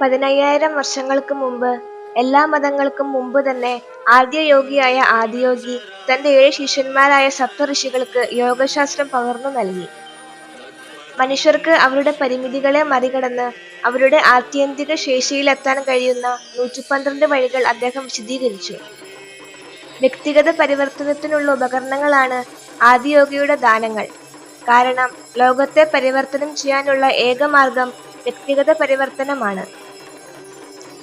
പതിനയ്യായിരം വർഷങ്ങൾക്ക് മുമ്പ് എല്ലാ മതങ്ങൾക്കും മുമ്പ് തന്നെ ആദ്യയോഗിയായ ആദിയോഗി തന്റെ ഏഴ് ശിഷ്യന്മാരായ സപ്തഋഷികൾക്ക് യോഗശാസ്ത്രം പകർന്നു നൽകി. മനുഷ്യർക്ക് അവരുടെ പരിമിതികളെ മറികടന്ന് അവരുടെ ആത്യന്തിക ശേഷിയിലെത്താൻ കഴിയുന്ന നൂറ്റിപ്പന്ത്രണ്ട് വഴികൾ അദ്ദേഹം വിശദീകരിച്ചു. വ്യക്തിഗത പരിവർത്തനത്തിനുള്ള ഉപകരണങ്ങളാണ് ആദിയോഗിയുടെ ദാനങ്ങൾ. കാരണം ലോകത്തെ പരിവർത്തനം ചെയ്യാനുള്ള ഏക മാർഗം വ്യക്തിഗത പരിവർത്തനമാണ്.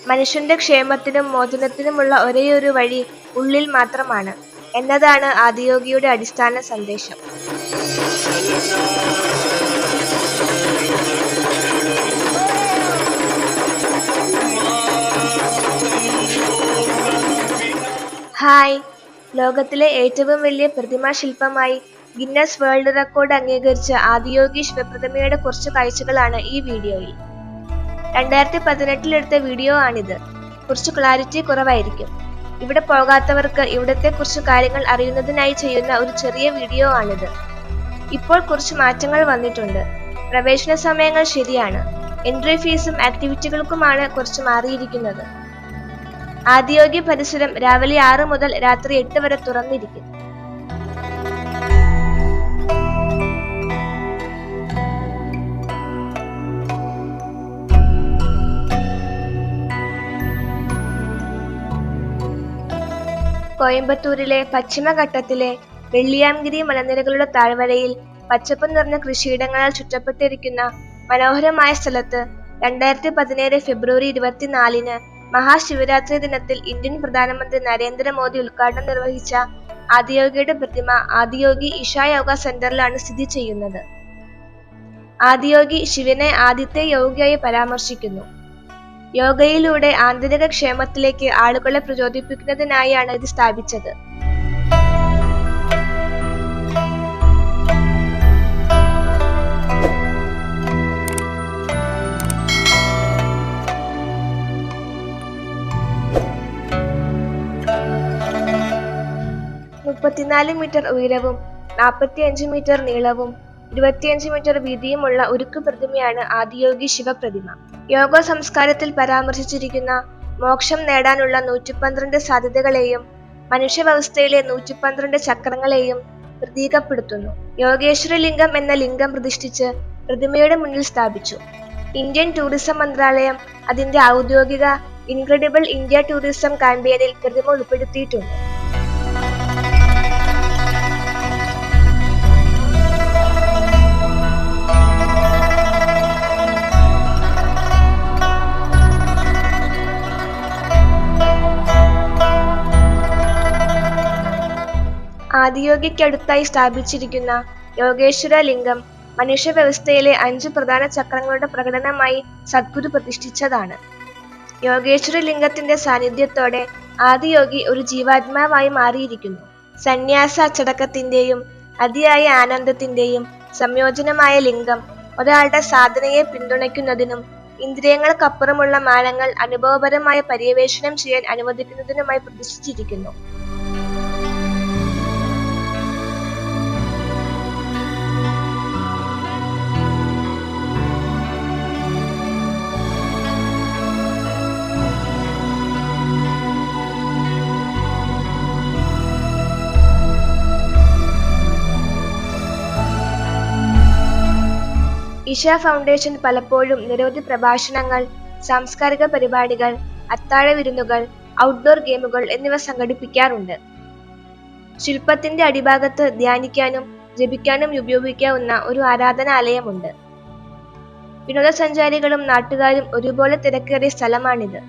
മനുഷ്യന്റെ ക്ഷേമത്തിനും മോചനത്തിനുമുള്ള ഒരേയൊരു വഴി ഉള്ളിൽ മാത്രമാണ് എന്നതാണ് ആദിയോഗിയുടെ അടിസ്ഥാന സന്ദേശം. ഹായ് ലോകത്തിലെ ഏറ്റവും വലിയ പ്രതിമാശില്പമായി ഗിന്നസ് വേൾഡ് റെക്കോർഡ് അംഗീകരിച്ച ആദിയോഗി ശിവപ്രതിമയുടെ കുറച്ച് കാഴ്ചകളാണ് ഈ വീഡിയോയിൽ. രണ്ടായിരത്തി പതിനെട്ടിൽ എടുത്ത വീഡിയോ ആണിത്. കുറച്ച് ക്ലാരിറ്റി കുറവായിരിക്കും. ഇവിടെ പോകാത്തവർക്ക് ഇവിടത്തെ കുറച്ച് കാര്യങ്ങൾ അറിയുന്നതിനായി ചെയ്യുന്ന ഒരു ചെറിയ വീഡിയോ ആണിത്. ഇപ്പോൾ കുറച്ച് മാറ്റങ്ങൾ വന്നിട്ടുണ്ട്. പ്രവേശന സമയങ്ങൾ ശരിയാണ്. എൻട്രി ഫീസും ആക്ടിവിറ്റികൾക്കുമാണ് കുറച്ച് മാറിയിരിക്കുന്നത്. ആദിയോഗി പരിസരം രാവിലെ ആറ് മുതൽ രാത്രി എട്ട് വരെ തുറന്നിരിക്കും. കോയമ്പത്തൂരിലെ പശ്ചിമഘട്ടത്തിലെ വെള്ളിയാംഗിരി മലനിരകളുടെ താഴ്വരയിൽ പച്ചപ്പ് നിറഞ്ഞ കൃഷിയിടങ്ങളാൽ ചുറ്റപ്പെട്ടിരിക്കുന്ന മനോഹരമായ സ്ഥലത്ത് രണ്ടായിരത്തി പതിനേഴ് ഫെബ്രുവരി ഇരുപത്തിനാലിന് മഹാശിവരാത്രി ദിനത്തിൽ ഇന്ത്യൻ പ്രധാനമന്ത്രി നരേന്ദ്ര മോദി ഉദ്ഘാടനം നിർവഹിച്ച ആദിയോഗിയുടെ പ്രതിമ ആദിയോഗി ഇഷായോഗ സെന്ററിലാണ് സ്ഥിതി ചെയ്യുന്നത്. ആദിയോഗി ശിവനെ ആദ്യത്തെ യോഗിയായി പരാമർശിക്കുന്നു. യോഗയിലൂടെ ആന്തരിക ക്ഷേമത്തിലേക്ക് ആളുകളെ പ്രചോദിപ്പിക്കുന്നതിനായാണ് ഇത് സ്ഥാപിച്ചത്. മുപ്പത്തിനാല് മീറ്റർ ഉയരവും നാൽപ്പത്തിയഞ്ച് മീറ്റർ നീളവും ഇരുപത്തിയഞ്ച് മീറ്റർ വീതിയുമുള്ള ഉരുക്കു പ്രതിമയാണ് ആദിയോഗി ശിവപ്രതിമ. യോഗ സംസ്കാരത്തിൽ പരാമർശിച്ചിരിക്കുന്ന മോക്ഷം നേടാനുള്ള നൂറ്റിപ്പന്ത്രണ്ട് സാധ്യതകളെയും മനുഷ്യവ്യവസ്ഥയിലെ നൂറ്റിപ്പന്ത്രണ്ട് ചക്രങ്ങളെയും പ്രതീകപ്പെടുത്തുന്നു. യോഗേശ്വര ലിംഗം എന്ന ലിംഗം പ്രതിഷ്ഠിച്ച് പ്രതിമയുടെ മുന്നിൽ സ്ഥാപിച്ചു. ഇന്ത്യൻ ടൂറിസം മന്ത്രാലയം അതിന്റെ ഔദ്യോഗിക ഇൻക്രെഡിബിൾ ഇന്ത്യ ടൂറിസം കാമ്പയിനിൽ പ്രതിമ ഉൾപ്പെടുത്തിയിട്ടുണ്ട്. ആദിയോഗിക്കടുത്തായി സ്ഥാപിച്ചിരിക്കുന്ന യോഗേശ്വര ലിംഗം മനുഷ്യവ്യവസ്ഥയിലെ അഞ്ച് പ്രധാന ചക്രങ്ങളുടെ പ്രകടനമായി സദ്ഗുരു പ്രതിഷ്ഠിച്ചതാണ്. യോഗേശ്വര ലിംഗത്തിന്റെ സാന്നിധ്യത്തോടെ ആദിയോഗി ഒരു ജീവാത്മാവായി മാറിയിരിക്കുന്നു. സന്യാസ അച്ചടക്കത്തിന്റെയും അതിയായ ആനന്ദത്തിന്റെയും സംയോജനമായ ലിംഗം ഒരാളുടെ സാധനയെ പിന്തുണയ്ക്കുന്നതിനും ഇന്ദ്രിയങ്ങൾക്കപ്പുറമുള്ള മാനങ്ങൾ അനുഭവപരമായ പര്യവേഷണം ചെയ്യാൻ അനുവദിക്കുന്നതിനുമായി പ്രതിഷ്ഠിച്ചിരിക്കുന്നു. ഇഷ ഫൗണ്ടേഷൻ പലപ്പോഴും നിരവധി പ്രഭാഷണങ്ങൾ, സാംസ്കാരിക പരിപാടികൾ, അത്താഴ വിരുന്നുകൾ ഔട്ട്ഡോർ ഗെയിമുകൾ എന്നിവ സംഘടിപ്പിക്കാറുണ്ട്. ശില്പത്തിന്റെ അടിഭാഗത്ത് ധ്യാനിക്കാനും ജപിക്കാനും ഉപയോഗിക്കാവുന്ന ഒരു ആരാധനാലയമുണ്ട്. വിനോദസഞ്ചാരികളും നാട്ടുകാരും ഒരുപോലെ തിരക്കേറിയ സ്ഥലമാണിത്.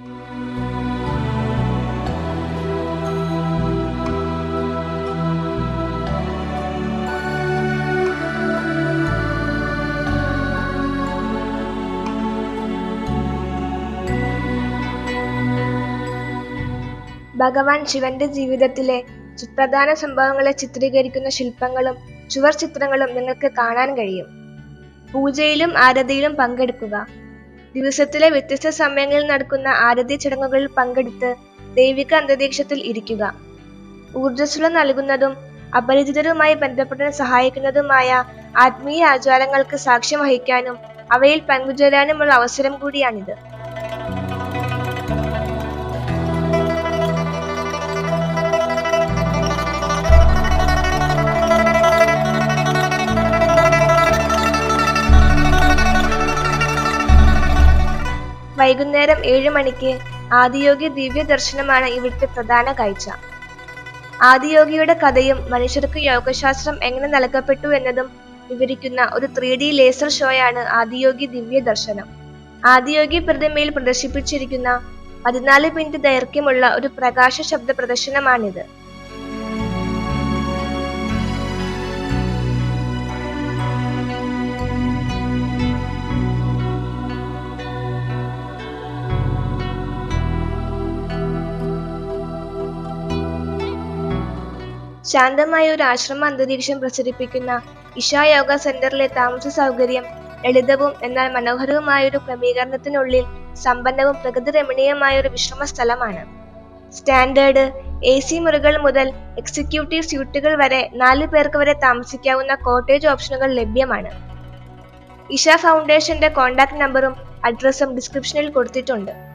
ഭഗവാൻ ശിവന്റെ ജീവിതത്തിലെ സുപ്രധാന സംഭവങ്ങളെ ചിത്രീകരിക്കുന്ന ശില്പങ്ങളും ചുവർ ചിത്രങ്ങളും നിങ്ങൾക്ക് കാണാൻ കഴിയും. പൂജയിലും ആരതിയിലും പങ്കെടുക്കുക. ദിവസത്തിലെ വ്യത്യസ്ത സമയങ്ങളിൽ നടക്കുന്ന ആരതി ചടങ്ങുകളിൽ പങ്കെടുത്ത് ദൈവിക അന്തരീക്ഷത്തിൽ ഇരിക്കുക. ഊർജസ്വലം നൽകുന്നതും അപരിചിതരുമായി ബന്ധപ്പെടാൻ സഹായിക്കുന്നതുമായ ആത്മീയ ആചാരങ്ങൾക്ക് സാക്ഷ്യം വഹിക്കാനും അവയിൽ പങ്കുചേരാനുമുള്ള അവസരം കൂടിയാണിത്. വൈകുന്നേരം ഏഴ് മണിക്ക് ആദിയോഗി ദിവ്യ ദർശനമാണ് ഇവിടുത്തെ പ്രധാന കാഴ്ച. ആദിയോഗിയുടെ കഥയും മനുഷ്യർക്ക് യോഗശാസ്ത്രം എങ്ങനെ നൽകപ്പെട്ടു എന്നതും വിവരിക്കുന്ന ഒരു ത്രീ ഡി ലേസർ ഷോയാണ് ആദിയോഗി ദിവ്യ ദർശനം ആദിയോഗി പ്രതിമയിൽ പ്രദർശിപ്പിച്ചിരിക്കുന്ന പതിനാല് മിനിറ്റ് ദൈർഘ്യമുള്ള ഒരു പ്രകാശ ശബ്ദ പ്രദർശനമാണിത്. ശാന്തമായ ഒരു ആശ്രമ അന്തരീക്ഷം പ്രസരിപ്പിക്കുന്ന ഇഷ യോഗ സെന്ററിലെ താമസ സൗകര്യം ലളിതവും എന്നാൽ മനോഹരവുമായ ഒരു ക്രമീകരണത്തിനുള്ളിൽ സമ്പന്നവും പ്രകൃതി രമണീയമായ ഒരു വിശ്രമ സ്ഥലമാണ്. സ്റ്റാൻഡേർഡ് എ സി മുറികൾ മുതൽ എക്സിക്യൂട്ടീവ് സ്യൂട്ടുകൾ വരെ നാല് പേർക്ക് വരെ താമസിക്കാവുന്ന കോട്ടേജ് ഓപ്ഷനുകൾ ലഭ്യമാണ്. ഇഷ ഫൗണ്ടേഷന്റെ കോൺടാക്ട് നമ്പറും അഡ്രസ്സും ഡിസ്ക്രിപ്ഷനിൽ കൊടുത്തിട്ടുണ്ട്.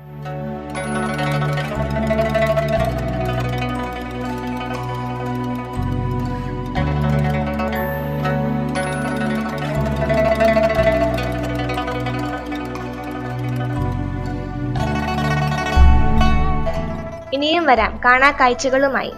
ഇനിയും വരാം. കാണാ കാഴ്ചകളുമായി.